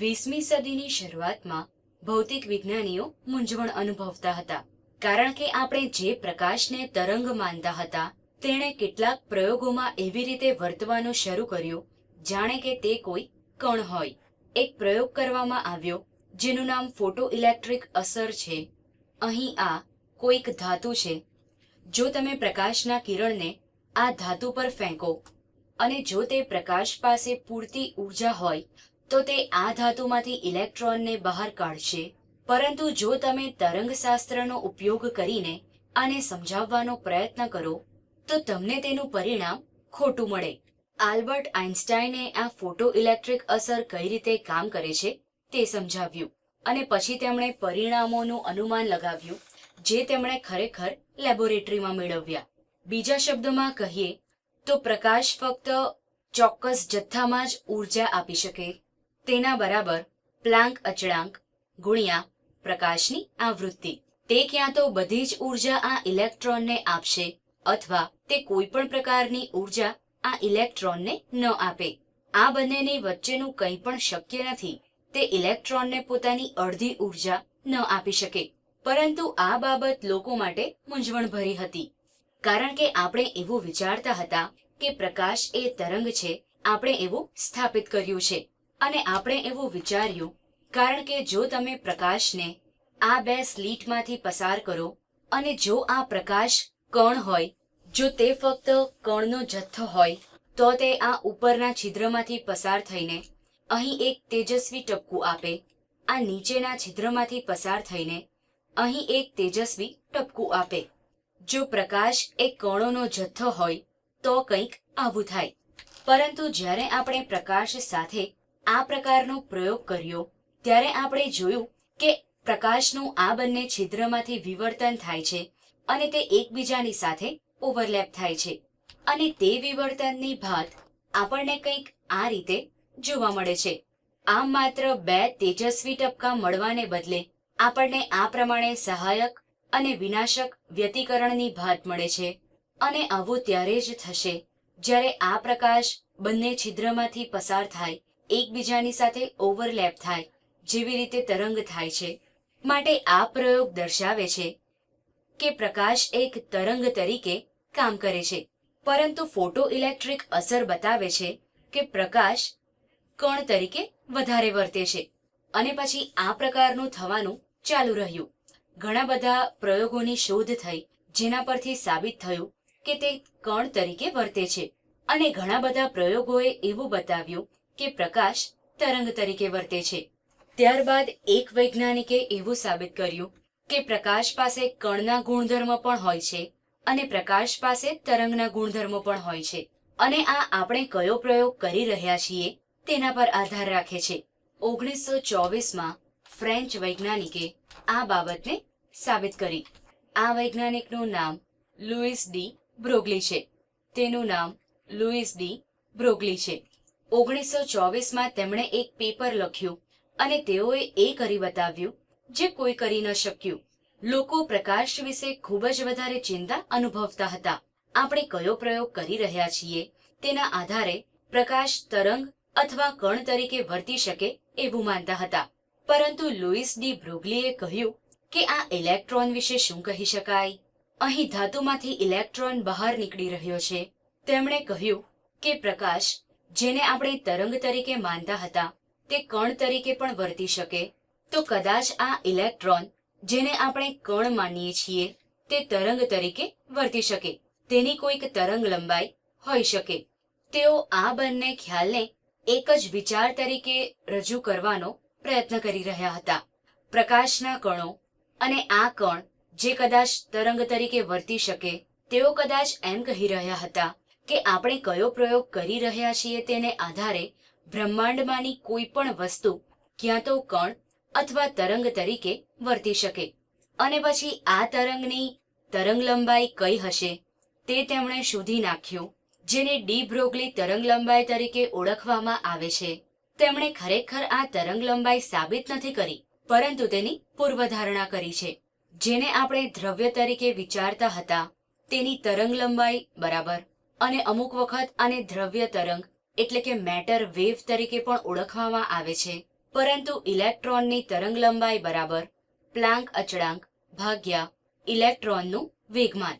વીસમી સદીની શરૂઆતમાં ભૌતિક વિજ્ઞાનીઓ મૂંઝવણ અનુભવતા હતા, કારણ કે આપણે જે પ્રકાશને તરંગ માનતા હતા, તેણે કેટલાક પ્રયોગોમાં એવી રીતે વર્તવાનું શરૂ કર્યું, જાણે કે તે કોઈ કણ હોય. એક પ્રયોગ કરવામાં આવ્યો, જેનું નામ ફોટો ઇલેક્ટ્રિક અસર છે. અહીં આ કોઈક ધાતુ છે. જો તમે પ્રકાશના કિરણને આ ધાતુ પર ફેંકો અને જો તે પ્રકાશ પાસે પૂરતી ઊર્જા હોય તો તે આ ધાતુમાંથી ઇલેક્ટ્રોનને બહાર કાઢશે. પરંતુ જો તમે તરંગશાસ્ત્રનો ઉપયોગ કરીને આને સમજાવવાનો પ્રયત્ન કરો, તો તમને તેનું પરિણામ ખોટું મળે. આલ્બર્ટ આઇન્સ્ટાઈને આ ફોટો ઇલેક્ટ્રિક અસર કઈ રીતે કામ કરે છે તે સમજાવ્યું અને પછી તેમણે પરિણામોનું અનુમાન લગાવ્યું, જે તેમણે ખરેખર લેબોરેટરીમાં મેળવ્યા. બીજા શબ્દોમાં કહીએ, તો પ્રકાશ ફક્ત ચોક્કસ જથ્થામાં જ ઊર્જા આપી શકે. તેના બરાબર પ્લાંક અચળાંક ગુણ્યા પ્રકાશની આવૃત્તિ. તે ક્યાં તો બધી જ ઊર્જા આ ઇલેક્ટ્રોનને આપશે અથવા તે કોઈ પણ પ્રકારની ઊર્જા આ ઇલેક્ટ્રોનને ન આપે. આ બંનેની વચ્ચેનું કંઈ પણ શક્ય નથી. તે ઇલેક્ટ્રોનને પોતાની અડધી ઊર્જા ન આપી શકે. પરંતુ આ બાબત લોકો માટે મૂંઝવણભરી હતી. કારણ કે આપણે એવું વિચારતા હતા કે પ્રકાશ એ તરંગ છે, આપણે એવું સ્થાપિત કર્યું છે. અને આપણે એવું વિચાર્યું, કારણ કે જો તમે પ્રકાશને આ બે સ્લીટમાંથી પસાર કરો અને જો આ પ્રકાશ કણ હોય, જો તે ફક્ત કણનો જથ્થો હોય, તો તે આ ઉપરના છિદ્રમાંથી પસાર થઈને અહીં એક તેજસ્વી ટપકું આપે, આ નીચેના છિદ્રમાંથી પસાર થઈને અહીં એક તેજસ્વી ટપકું આપે. જો પ્રકાશ એ કણોનો જથ્થો હોય, તો કંઈક આવું થાય. પરંતુ જ્યારે આપણે પ્રકાશ સાથે આ પ્રકારનો પ્રયોગ કર્યો, ત્યારે આપણે જોયું કે પ્રકાશનું આ બંને છિદ્રમાંથી વિવર્તન થાય છે અને તે એકબીજાની સાથે ઓવરલેપ થાય છે. અને તે વિવર્તનની ભાત આપણને કંઈક આ રીતે જોવા મળે છે. આમ માત્ર બે તેજસ્વી ટપકા મળવાને બદલે આપણને આ પ્રમાણે સહાયક અને વિનાશક વ્યતિકરણની ભાત મળે છે અને આવું ત્યારે જ થશે જ્યારે આ પ્રકાશ બંને છિદ્રમાંથી પસાર થાય એકબીજાની સાથે ઓવરલેપ થાય, જેવી રીતે તરંગ થાય છે. માટે આ પ્રયોગ દર્શાવે છે કે પ્રકાશ એક તરંગ તરીકે કામ કરે છે. પરંતુ ફોટો ઇલેક્ટ્રિક અસર બતાવે છે કે પ્રકાશ કણ તરીકે વધારે વર્તે છે. અને પછી આ પ્રકારનું થવાનું ચાલુ રહ્યું. ઘણા બધા પ્રયોગોની શોધ થઈ, જેના પરથી સાબિત થયું કે તે કણ તરીકે વર્તે છે. અને ઘણા બધા પ્રયોગોએ એવું બતાવ્યું કે પ્રકાશ તરંગ તરીકે વર્તે છે. ત્યારબાદ એક વૈજ્ઞાનિકે એવું સાબિત કર્યું કે પ્રકાશ પાસે કણના ગુણધર્મ પણ હોય છે અને પ્રકાશ પાસે તરંગના ગુણધર્મો પણ હોય છે. અને આ આપણે કયો પ્રયોગ કરી રહ્યા છીએ તેના પર આધાર રાખે છે. ઓગણીસો ચોવીસમાં ફ્રેન્ચ વૈજ્ઞાનિકે આ બાબતને સાબિત કરી. આ વૈજ્ઞાનિકનું નામ લુઈસ ડી બ્રોગલી છે. તેનું નામ લુઈસ ડી બ્રોગલી છે. ઓગણીસો ચોવીસમાં તેમણે એક પેપર લખ્યું અને તેઓએ એ કરી બતાવ્યું જે કોઈ કરી ન શક્યું. લોકો પ્રકાશ વિશે ખૂબ જ વધારે ચિંતા અનુભવતા હતા. આપણે કયો પ્રયોગ કરી રહ્યા છીએ તેના આધારે પ્રકાશ તરંગ અથવા કણ તરીકે વર્તી શકે એવું માનતા હતા. પરંતુ લુઈસ ડી બ્રોગલીએ કહ્યું કે આ ઇલેક્ટ્રોન વિશે શું કહી શકાય? અહીં ધાતુમાંથી ઇલેક્ટ્રોન બહાર નીકળી રહ્યો છે. તેમણે કહ્યું કે પ્રકાશ જેને આપણે તરંગ તરીકે માનતા હતા, તે કણ તરીકે પણ વર્તી શકે, તો કદાચ આ ઇલેક્ટ્રોન, જેને આપણે કણ માનીએ છીએ, તે તરંગ તરીકે વર્તી શકે. તેની કોઈક તરંગ લંબાઈ હોઈ શકે. તેઓ આ બંને ખ્યાલને એક જ વિચાર તરીકે રજૂ કરવાનો પ્રયત્ન કરી રહ્યા હતા. પ્રકાશના કણો અને આ કણ, જે કદાચ તરંગ તરીકે વર્તી શકે, તેઓ કદાચ એમ કહી રહ્યા હતા કે આપણે કયો પ્રયોગ કરી રહ્યા છીએ તેને આધારે બ્રહ્માંડમાંની કોઈ પણ વસ્તુ, ક્યાં તો કણ અથવા તરંગ તરીકે વર્તી શકે. અને પછી આ તરંગની તરંગ લંબાઈ કઈ હશે તે તેમણે શોધી નાખ્યું, જેને ડી બ્રોગલી તરંગ લંબાઈ તરીકે ઓળખવામાં આવે છે. તેમણે ખરેખર આ તરંગ લંબાઈ સાબિત નથી કરી, પરંતુ તેની પૂર્વધારણા કરી છે. જેને આપણે દ્રવ્ય તરીકે વિચારતા હતા, તેની તરંગ લંબાઈ બરાબર. અને અમુક વખત આને દ્રવ્ય તરંગ, એટલે કે મેટર વેવ તરીકે પણ ઓળખવામાં આવે છે. પરંતુ ઇલેક્ટ્રોનની તરંગલંબાઈ બરાબર પ્લાંક અચળાંક ભાગ્યા ઇલેક્ટ્રોનનું વેગમાન.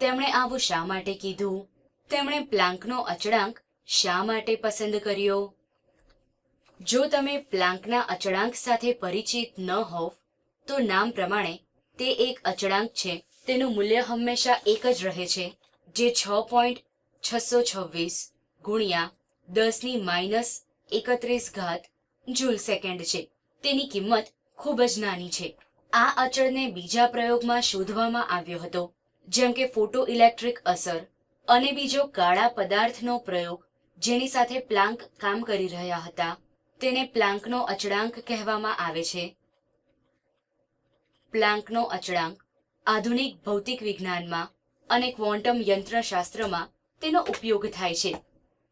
તેમણે આવું શા માટે કીધું? તેમણે પ્લાંકનો અચળાંક શા માટે પસંદ કર્યો? જો તમે પ્લાંકના અચળાંક સાથે પરિચિત ન હોવ, તો નામ પ્રમાણે તે એક અચળાંક છે. તેનું મૂલ્ય હંમેશા એક જ રહે છે, જે છ પોઈન્ટ છસો છવ્વીસ ગુણ્યા દસની માઇનસ એકત્રીસ ઘાત જૂલ સેકન્ડ છે. તેની કિંમત ખૂબ જ નાની છે. આ અચળને બીજા પ્રયોગમાં શોધવામાં આવ્યો હતો, જેમ કે ફોટો ઇલેક્ટ્રિક અસર અને બીજો કાળા પદાર્થનો પ્રયોગ જેની સાથે પ્લાન્ક કામ કરી રહ્યા હતા. તેને પ્લાન્કનો અચળાંક કહેવામાં આવે છે. પ્લાન્કનો અચળાંક આધુનિક ભૌતિક વિજ્ઞાનમાં અને ક્વોન્ટમ યંત્રશાસ્ત્રમાં તેનો ઉપયોગ થાય છે.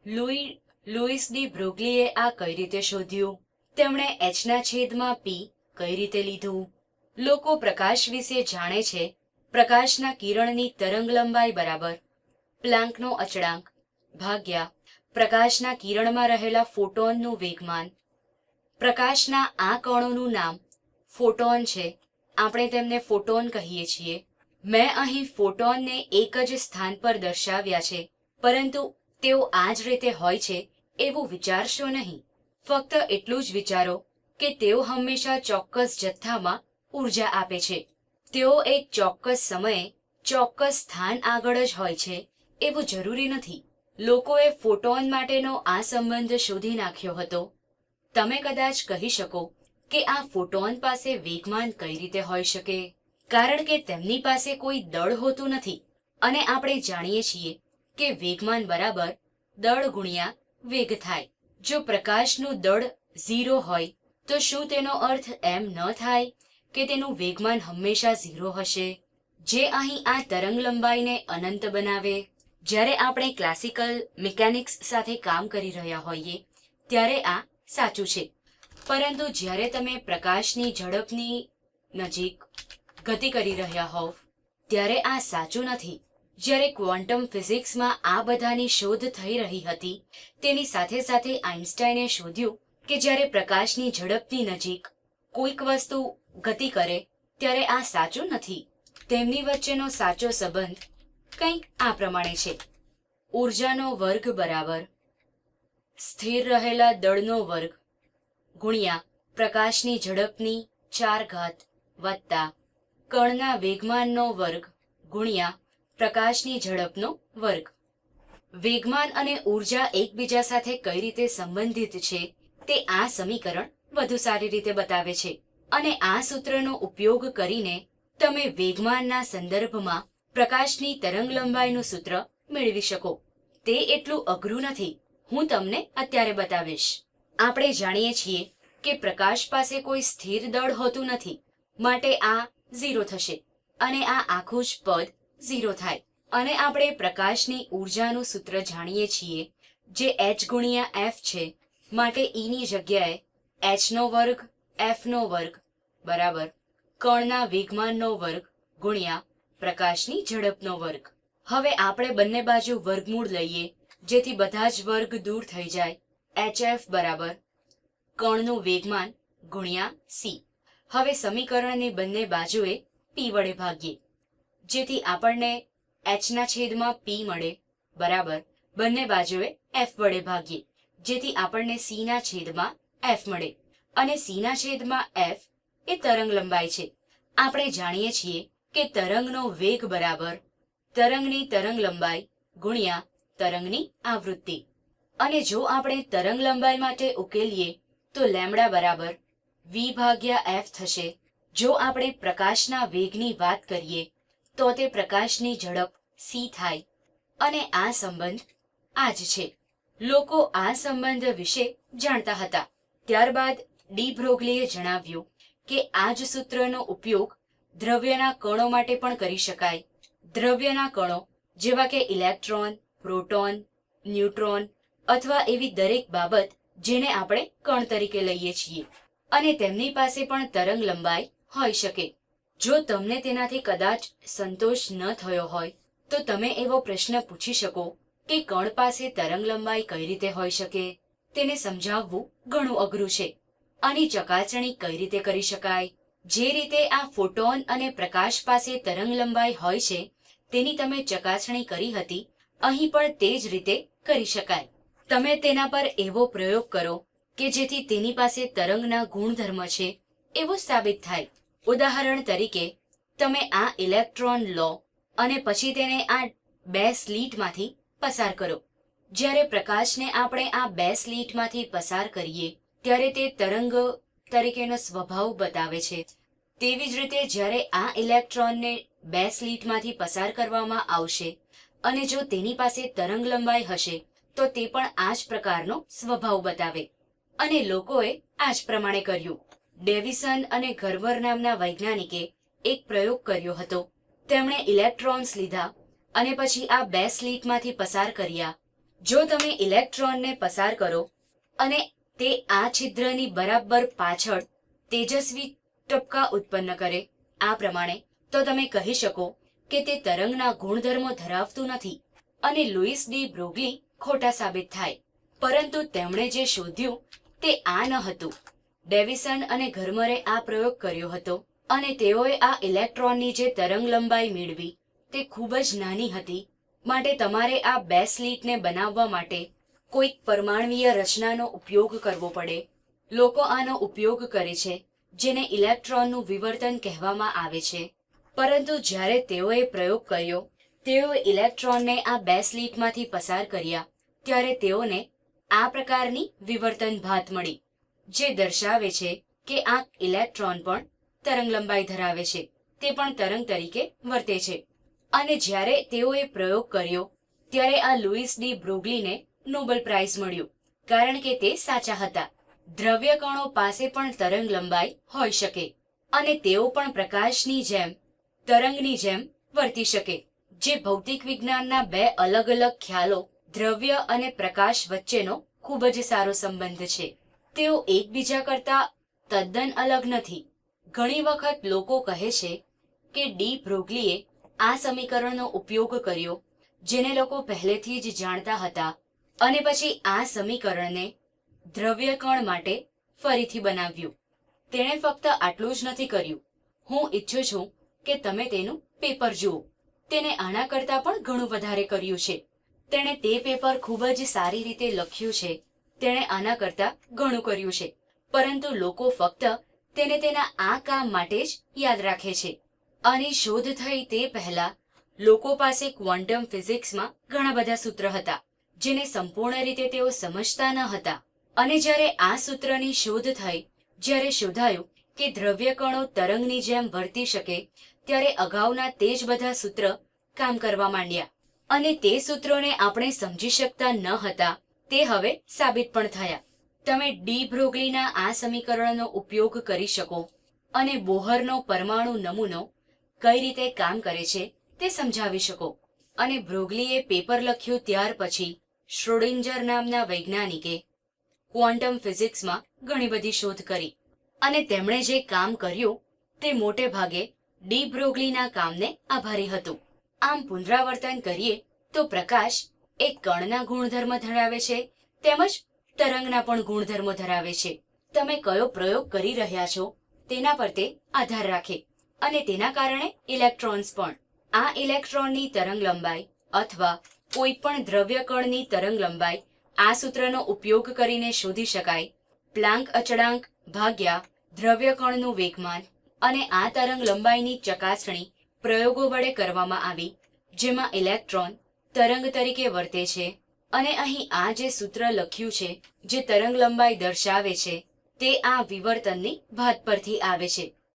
લુઈ લુઈસ ડી બ્રોગલીએ આ કઈ રીતે શોધ્યું? તેમણે એચના છેદમાં પી કઈ રીતે લીધું? લોકો પ્રકાશ વિશે જાણે છે, પ્રકાશના કિરણની તરંગલંબાઈ બરાબર. પ્લાન્કનો અચળાંક, ભાગ્યા, પ્રકાશના કિરણમાં રહેલા ફોટોનનું વેગમાન. પ્રકાશના આ કણોનું નામ, ફોટોન છે. આપણે તેમને ફોટોન કહીએ છીએ. મેં અહીં ફોટોનને એક જ સ્થાન પર દર્શાવ્યા છે. પરંતુ તેઓ આ જ રીતે હોય છે એવું વિચારશો નહીં. ફક્ત એટલું જ વિચારો કે તેઓ હંમેશા ચોક્કસ જથ્થામાં ઊર્જા આપે છે. તેઓ એક ચોક્કસ સમયે ચોક્કસ સ્થાન આગળ જ હોય છે એવું જરૂરી નથી. લોકોએ ફોટોન માટેનો આ સંબંધ શોધી નાખ્યો હતો. તમે કદાચ કહી શકો કે આ ફોટોન પાસે વેગમાન કઈ રીતે હોઈ શકે? કારણ કે તેમની પાસે કોઈ દળ હોતું નથી. અને આપણે જાણીએ છીએ કે વેગમાન બરાબર દળ ગુણ્યા વેગ થાય. જો પ્રકાશનું દળ ઝીરો હોય, તો શું તેનો અર્થ એમ ન થાય કે તેનું વેગમાન હંમેશા ઝીરો હશે? જે અહીં આ તરંગ લંબાઈને અનંત બનાવે. જ્યારે આપણે ક્લાસિકલ મિકેનિક્સ સાથે કામ કરી રહ્યા હોઈએ, ત્યારે આ સાચું છે. પરંતુ જ્યારે તમે પ્રકાશની ઝડપની નજીક ગતિ કરી રહ્યા હોવ, ત્યારે આ સાચું નથી. જ્યારે ક્વોન્ટમ ફિઝિક્સમાં આ બધાની શોધ થઈ રહી હતી, તેની સાથે સાથે આઇન્સ્ટાઈને શોધ્યું કે જ્યારે પ્રકાશની ઝડપની નજીક કોઈક વસ્તુ ગતિ કરે, ત્યારે આ સાચું નથી. તેમની વચ્ચેનો સાચો સંબંધ કંઈક આ પ્રમાણે છે. ઊર્જાનો વર્ગ બરાબર સ્થિર રહેલા દળનો વર્ગ ગુણ્યા પ્રકાશની ઝડપની ચાર ઘાત વત્તા કણના વેગમાનનો વર્ગ ગુણ્યા પ્રકાશની ઝડપનો વર્ગ. વેગમાન અને ઊર્જા એકબીજા સાથે કઈ રીતે સંબંધિત છે તે આ સમીકરણ વધુ સારી રીતે બતાવે છે. અને આ સૂત્રનો ઉપયોગ કરીને તમે વેગમાનના સંદર્ભમાં પ્રકાશની તરંગલંબાઈનું સૂત્ર મેળવી શકો. તે એટલું અઘરું નથી. હું તમને અત્યારે બતાવીશ. આપણે જાણીએ છીએ કે પ્રકાશ પાસે કોઈ સ્થિર દળ હોતું નથી. માટે આ ઝીરો થશે. અને આ આખું જ પદ ઝીરો થાય. અને આપણે પ્રકાશની ઉર્જાનું સૂત્ર જાણીએ છીએ, જે એચ ગુણ્યા એફ છે, માટે ઈની જગ્યાએ એચનો વર્ગ એફનો વર્ગ, બરાબર, કણના વેગમાનનો વર્ગ ગુણ્યા પ્રકાશની ઝડપનો વર્ગ. હવે આપણે બંને બાજુ વર્ગમૂળ લઈએ, જેથી બધા જ વર્ગ દૂર થઈ જાય. Hf બરાબર, કણનું વેગમાન ગુણ્યા સી હવે સમીકરણની બંને બાજુએ પી વડે ભાગીએ. જેથી આપણને એચના છેદમાં પી મળે. બરાબર? બંને બાજુએ એફ વડે ભાગીએ. જેથી આપણને સીના છેદમાં એફ મળે. અને સીના છેદમાં એફ એ તરંગ લંબાઈ છે. આપણે જાણીએ છીએ કે તરંગનો વેગ બરાબર તરંગની તરંગ લંબાઈ ગુણ્યા તરંગની આવૃત્તિ. અને જો આપણે તરંગ લંબાઈ માટે ઉકેલીએ, તો લેમડા બરાબર વી ભાગ્યા એફ થશે. જો આપણે પ્રકાશના વેગની વાત કરીએ તો તે પ્રકાશની ઝડપ સી થાય. અને આ સંબંધ આ જ છે. લોકો આ સંબંધ વિશે જાણતા હતા. ત્યારબાદ ડી બ્રોગલીએ જણાવ્યું કે આ જ સૂત્રનો ઉપયોગ દ્રવ્યના કણો માટે પણ કરી શકાય. દ્રવ્યના કણો, જેવા કે ઇલેક્ટ્રોન, પ્રોટોન, ન્યુટ્રોન અથવા એવી દરેક બાબત જેને આપણે કણ તરીકે લઈએ છીએ. અને તેમની પાસે પણ તરંગ લંબાઈ હોઈ શકે. જો તમને તેનાથી કદાચ સંતોષ ન થયો હોય, તો તમે એવો પ્રશ્ન પૂછી શકો કે કણ પાસે તરંગ લંબાઈ કઈ રીતે હોઈ શકે? તેને સમજાવવું ઘણું અઘરું છે. આની ચકાસણી કઈ રીતે કરી શકાય? જે રીતે આ ફોટોન અને પ્રકાશ પાસે તરંગ લંબાઈ હોય છે, તેની તમે ચકાસણી કરી હતી, અહીં પણ તે જ રીતે કરી શકાય. તમે તેના પર એવો પ્રયોગ કરો કે જેથી તેની પાસે તરંગના ગુણધર્મ છે, એવું સાબિત થાય. ઉદાહરણ તરીકે, તમે આ ઇલેક્ટ્રોન લો અને પછી તેને આ બે સ્લીટમાંથી પસાર કરો. જ્યારે પ્રકાશને આપણે આ બે સ્લીટમાંથી પસાર કરીએ, ત્યારે તે તરંગ તરીકેનો સ્વભાવ બતાવે છે. તેવી જ રીતે જ્યારે આ ઇલેક્ટ્રોનને બે સ્લીટમાંથી પસાર કરવામાં આવશે અને જો તેની પાસે તરંગ લંબાઈ હશે, તો તે પણ આ જ પ્રકારનો સ્વભાવ બતાવે. અને લોકોએ આ જ પ્રમાણે કર્યું. ડેવિસન અને ગર્વર નામના વૈજ્ઞાનિકે એક પ્રયોગ કર્યો હતો. તેમણે ઇલેક્ટ્રોન્સ લીધા અને પછી આ બે સ્લીટમાંથી પસાર કર્યા. જો તમે ઇલેક્ટ્રોનને પસાર કરો અને તે આ છિદ્રની બરાબર પાછળ તેજસ્વી ટપકા ઉત્પન્ન કરે આ પ્રમાણે, તો તમે કહી શકો કે તે તરંગના ગુણધર્મો ધરાવતું નથી અને લુઈસ ડી બ્રોગલી ખોટા સાબિત થાય. પરંતુ તેમણે જે શોધ્યું તે આ ન હતું. ડેવિસન અને ઘર્મરે આ પ્રયોગ કર્યો હતો અને તેઓએ આ ઇલેક્ટ્રોનની જે તરંગ લંબાઈ મેળવી, તે ખૂબ જ નાની હતી. માટે તમારે આ બે સ્લીટને બનાવવા માટે કોઈક પરમાણવીય રચનાનો ઉપયોગ કરવો પડે. લોકો આનો ઉપયોગ કરે છે, જેને ઇલેક્ટ્રોનનું વિવર્તન કહેવામાં આવે છે. પરંતુ જ્યારે તેઓએ પ્રયોગ કર્યો, તેઓએ ઇલેક્ટ્રોનને આ બે સ્લીટમાંથી પસાર કર્યા, ત્યારે તેઓને આ પ્રકારની વિવર્તન ભાત મળી. જે દર્શાવે છે કે આ ઇલેક્ટ્રોન પણ તરંગ લંબાઈ ધરાવે છે. તે પણ તરંગ તરીકે વર્તે છે. અને જ્યારે તેઓએ પ્રયોગ કર્યો, ત્યારે આ લુઈસ ડી બ્રોગલીને નોબેલ પ્રાઇઝ મળ્યું, કારણ કે તે સાચા હતા. દ્રવ્ય કણો પાસે પણ તરંગ લંબાઈ હોઈ શકે, અને તેઓ પણ પ્રકાશની જેમ, તરંગની જેમ વર્તી શકે. જે ભૌતિક વિજ્ઞાનના બે અલગ અલગ ખ્યાલો, દ્રવ્ય અને પ્રકાશ વચ્ચેનો ખૂબ જ સારો સંબંધ છે. તેઓ એકબીજા કરતા તદ્દન અલગ નથી. ઘણી વખત લોકો કહે છે કે ડી. બ્રોગલીએ આ સમીકરણનો ઉપયોગ કર્યો, જેને લોકો પહેલેથી જ જાણતા હતા, અને પછી આ સમીકરણને દ્રવ્ય કણ માટે ફરીથી બનાવ્યું. તેણે ફક્ત આટલું જ નથી કર્યું. હું ઈચ્છું છું કે તમે તેનું પેપર જુઓ. તેને આના કરતાં પણ ઘણું વધારે કર્યું છે. તેણે તે પેપર ખૂબ જ સારી રીતે લખ્યું છે. તેણે આના કરતાં ઘણું કર્યું છે. પરંતુ લોકો ફક્ત તેને તેના આ કામ માટે જ યાદ રાખે છે. અને શોધ થઈ તે પહેલા લોકો પાસે ક્વોન્ટમ ફિઝિક્સમાં ઘણા બધા સૂત્ર હતા, જેને સંપૂર્ણ રીતે તેઓ સમજતા ન હતા. અને જ્યારે આ સૂત્રની શોધ થઈ, જ્યારે શોધાયું કે દ્રવ્ય કણો તરંગની જેમ વર્તી શકે, ત્યારે અગાઉના તે જ બધા સૂત્ર કામ કરવા માંડ્યા. અને તે સૂત્રોને આપણે સમજી શકતા ન હતા તે હવે સાબિત પણ થયા. તમે ડી બ્રોગલીના આ સમીકરણનો ઉપયોગ કરી શકો અને બોહરનો પરમાણુ નમૂનો કઈ રીતે કામ કરે છે તે સમજાવી શકો. અને બ્રોગલીએ પેપર લખ્યું ત્યાર પછી શ્રોડિંજર નામના વૈજ્ઞાનિકે ક્વોન્ટમ ફિઝિક્સમાં ઘણી બધી શોધ કરી. અને તેમણે જે કામ કર્યું તે મોટે ભાગે ડી બ્રોગલીના કામને આભારી હતું. આમ પુનરાવર્તન કરીએ તો પ્રકાશ એક કણના ગુણધર્મ ધરાવે છે, તેમજ તરંગના પણ ગુણધર્મો ધરાવે છે. તમે કયો પ્રયોગ કરી રહ્યા છો, તેના પર તે આધાર રાખે. અને તેના કારણે ઇલેક્ટ્રોન્સ પણ. આ ઇલેક્ટ્રોનની તરંગ લંબાઈ અથવા કોઈ પણ દ્રવ્ય કણની તરંગ લંબાઈ આ સૂત્રનો ઉપયોગ કરીને શોધી શકાય. પ્લાંક અચળાંક ભાગ્યા દ્રવ્ય કણનું વેગમાન અને આ તરંગ લંબાઈની ચકાસણી પ્રયોગો વડે કરવામાં આવી, જેમાં ઇલેક્ટ્રોન તરંગ તરીકે વર્તે છે અને અહીં આ જે સૂત્ર લખ્યું છે, જે તરંગ લંબાઈ દર્શાવે છે, તે આ વિવર્તનની ભાત પરથી આવે છે.